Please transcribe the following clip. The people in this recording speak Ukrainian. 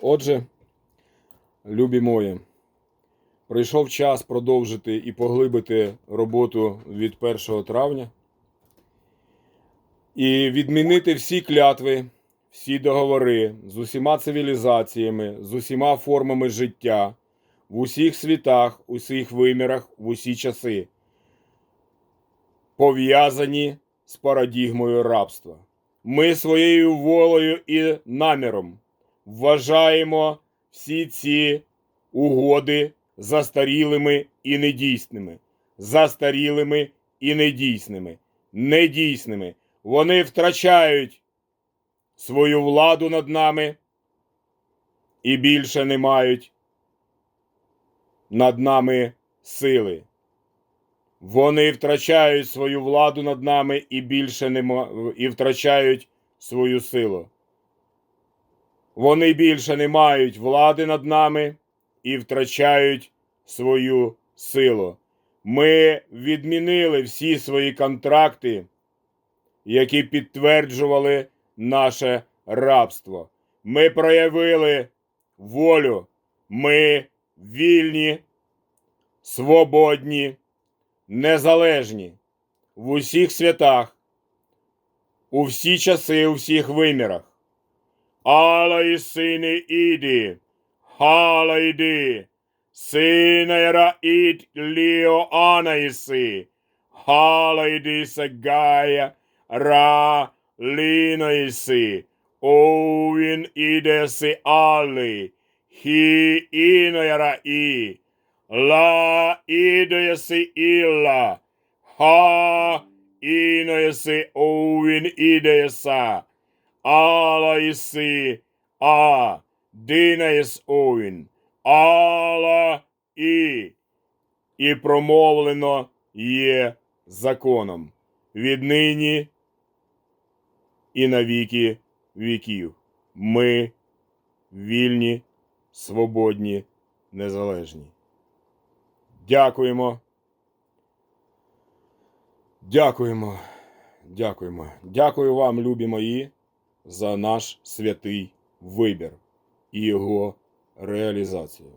Отже, любі мої, прийшов час продовжити і поглибити роботу від 1 травня і відмінити всі клятви, всі договори з усіма цивілізаціями, з усіма формами життя, в усіх світах, у всіх вимірах, в усі часи, пов'язані з парадігмою рабства. Ми своєю волею і наміром вважаємо всі ці угоди застарілими і недійсними. Застарілими і недійсними. Недійсними. Вони втрачають свою владу над нами і більше не мають над нами сили. Вони втрачають свою владу над нами і більше не і втрачають свою силу. Вони більше не мають влади над нами і втрачають свою силу. Ми відмінили всі свої контракти, які підтверджували наше рабство. Ми проявили волю. Ми вільні, свободні, незалежні в усіх святах, у всі часи, у всіх вимірах. alaisini idi, halaidi, sinera id lio anaisi, halaidi segaia ra linaisi, ouin idesi ali, hi inera i, la idesi illa, ha inesi ouin idesa, а, дина єс овін, Алла і. І промовлено є законом. Віднині і на віки віків. Ми вільні, свободні, незалежні. Дякуємо. Дякуємо. Дякуємо. Дякую вам, любі мої, за наш святий вибір і його реалізацію.